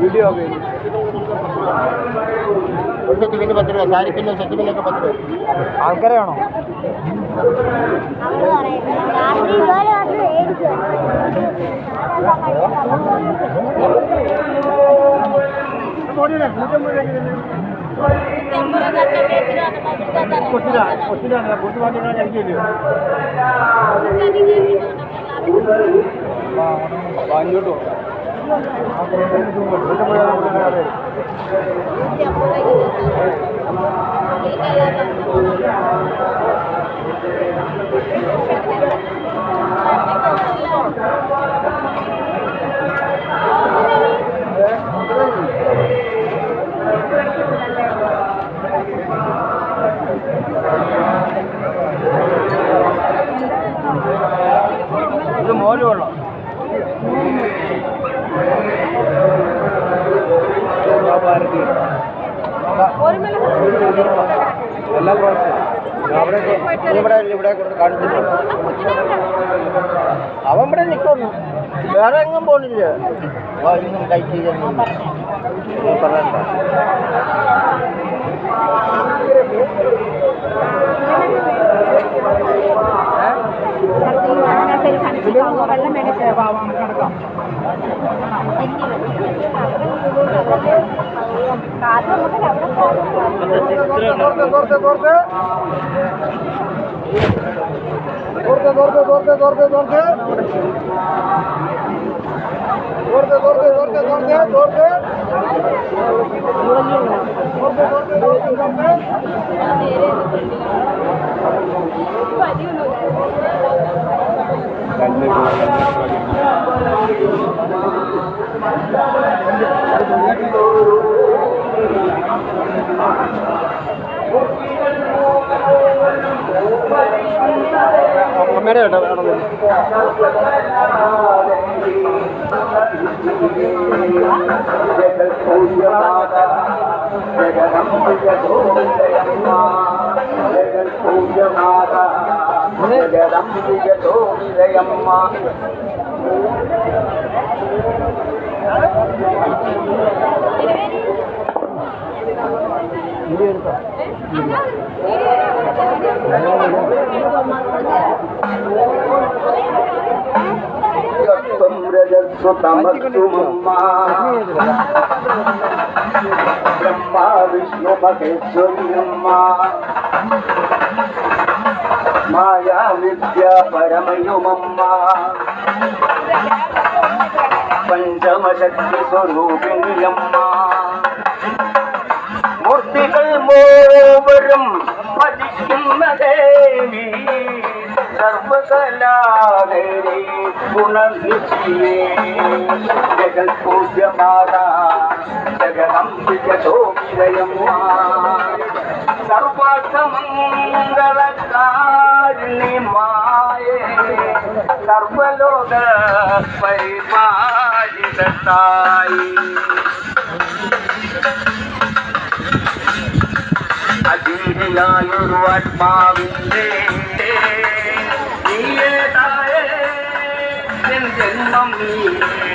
Video ഒരു set പിന്നെ പത്ത് രൂപ സാരിപ്പിന്റെ സെറ്റ് പിന്നൊക്കെ പത്ത് രൂപ ആൾക്കാരെയാണോ കൊച്ചിലാണ് കൊച്ചിലാണ് കൊച്ചു പാട്ടിനാണ് കഴിക്കില്ലയോ അങ്ങോട്ട് പോകാം ഇത് മോര് എല്ലാ പ്രാവശ്യം അവിടെ ഇവിടെ കൊണ്ട് അവൻ ഇവിടെ നിൽക്കുന്നു വേറെ എങ്ങും പോണില്ല. ഇന്നും കഴിച്ചില്ല പറയണ്ട. করতে করতে করতে করতে করতে করতে করতে করতে করতে করতে করতে করতে করতে করতে করতে കമ്മേടെ കേട്ടോ വേണം ജഗദംബിക ഗോവിതയമ്മ బ్రహ్మా విష్ణు మహేశ్వర్యమ్మ మాయా విద్యా పరమయుమమ్మ. పంచమ శక్తి എപ്പോഴും വധിക്കുന്നതേ നീ സർവകലാധരി ഗുണനിധിയേ. ജഗത് പൂജ്യമാതാ ജഗദംബിക ശോഭിതയമ്മ സർവസമംഗളകാരിണി മായേ സർവലോക പരിപാലിതായി உருவாத்மாவின்றே நீயே தாயே என் ஜென்மம் நீயே.